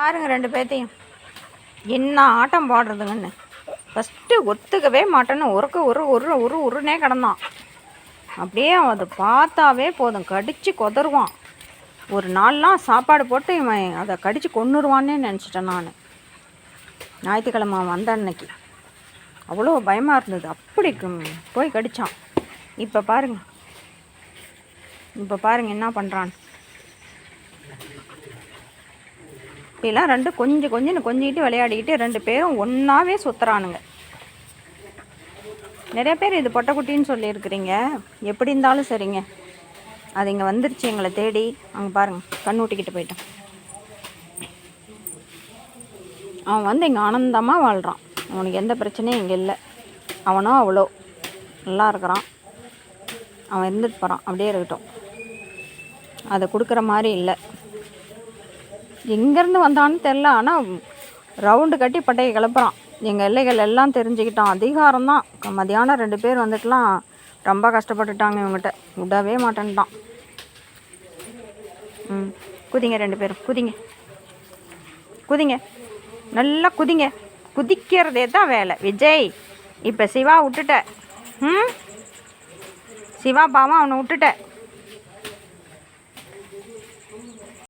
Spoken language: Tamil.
பாருங்க ரெண்டு பேர்த்தையும். என்ன ஆட்டம் பாடுறதுங்கன்னு. ஃபஸ்ட்டு ஒத்துக்கவே மாட்டேன்னு உருக்க உரு உரு உரு உருனே கிடந்தான். அப்படியே அது பார்த்தாவே போதும். கடித்து கொதருவான் ஒரு நாள்லாம் சாப்பாடு போட்டு இவன் அதை கடித்து கொன்னுருவான்னே நினச்சிட்டேன் நான். ஞாயிற்றுக்கிழமை வந்த அன்னைக்கு. அவ்வளோ பயமாக இருந்தது. அப்படி போய் கடித்தான் இப்போ பாருங்க. இப்போ பாருங்க என்ன பண்ணுறான் இப்படிலாம் ரெண்டு கொஞ்சம் கொஞ்சம் கொஞ்சிக்கிட்டு விளையாடிக்கிட்டு ரெண்டு பேரும் ஒன்றாவே சுற்றுறானுங்க நிறைய பேர் இது பொட்டைக்குட்டின்னு சொல்லியிருக்கிறீங்க. எப்படி இருந்தாலும் சரிங்க. அது இங்கே வந்துருச்சு எங்களை தேடி. அங்கே பாருங்கள் கண் ஊட்டிக்கிட்டு போயிட்டான். அவன் வந்து இங்கே ஆனந்தமாக வாழ்கிறான் அவனுக்கு எந்த பிரச்சனையும் இங்கே இல்லை. அவனும் அவ்வளோ நல்லா இருக்கிறான். அவன் இருந்துட்டு போகிறான் அப்படியே இருக்கட்டும். அதை கொடுக்குற மாதிரி இல்லை. எங்கேருந்து வந்தான்னு தெரில ஆனால் ரவுண்டு கட்டி பட்டையை கிளப்புறான். எங்கள் எல்லைகள் எல்லாம் தெரிஞ்சுக்கிட்டான். அதிகாரம் தான். மதியானம் ரெண்டு பேர் வந்துட்டுலாம் ரொம்ப கஷ்டப்பட்டுட்டாங்க இவங்ககிட்ட விடவே மாட்டேன்ட்டான். ம் குதிங்க ரெண்டு பேரும். குதிங்க. குதிங்க. நல்லா குதிங்க. குதிக்கிறதே தான் வேலை. விஜய் இப்போ சிவா விட்டுட்ட. ம்? சிவா பாவம் அவனை விட்டுட்ட.